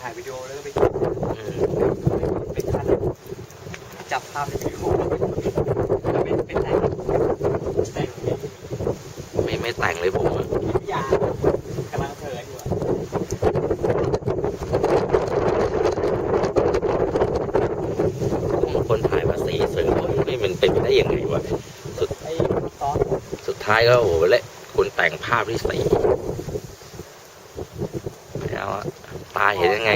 ถ่ายวิดีโอแล้วก็ไปเป็นทันจับภาพในวิดีโอแล้วไม่เป็นแต่งแต่งไม่ไม่แต่งเลยผมอะวิทยากำลังเผลอยู่อะคนถ่ายมาสีสวยไม่มันเป็นไปได้ยังไงวะไอ้ซอสสุดท้ายก็โอ้โหเละคุณแต่งภาพที่สีไม่เอาอะ ตาเห็นยังไง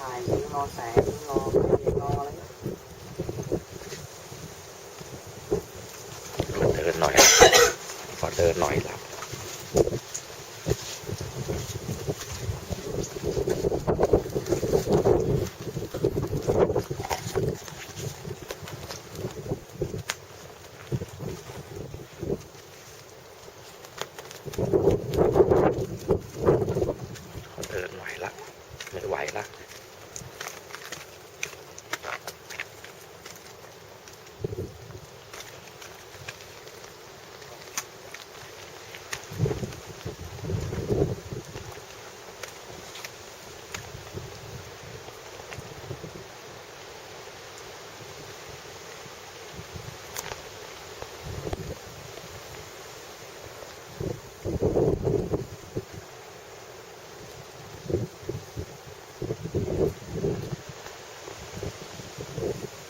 ถ่ายยืนรอแสงยืนรอยืนรออะไรเงี้ยเดินหน่อย ขอเดินหน่อยหลับขอเดินหน่อยละไม่ไหวละ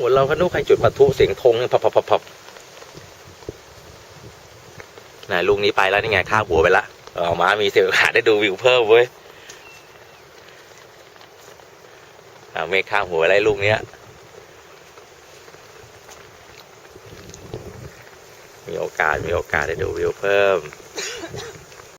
โอ้เราก็นึกใครจุดประทุเสียงธงพับพับพับพับไหนลุงนี้ไปแล้วนี่ไงข้าหัวไปละออกมามีเสียงขาได้ดูวิวเพิ่มเว้ยอ่าเมฆข้าหัวอะไรลุงเนี้ย มีโอกาสมีโอกาสได้ดูวิวเพิ่ม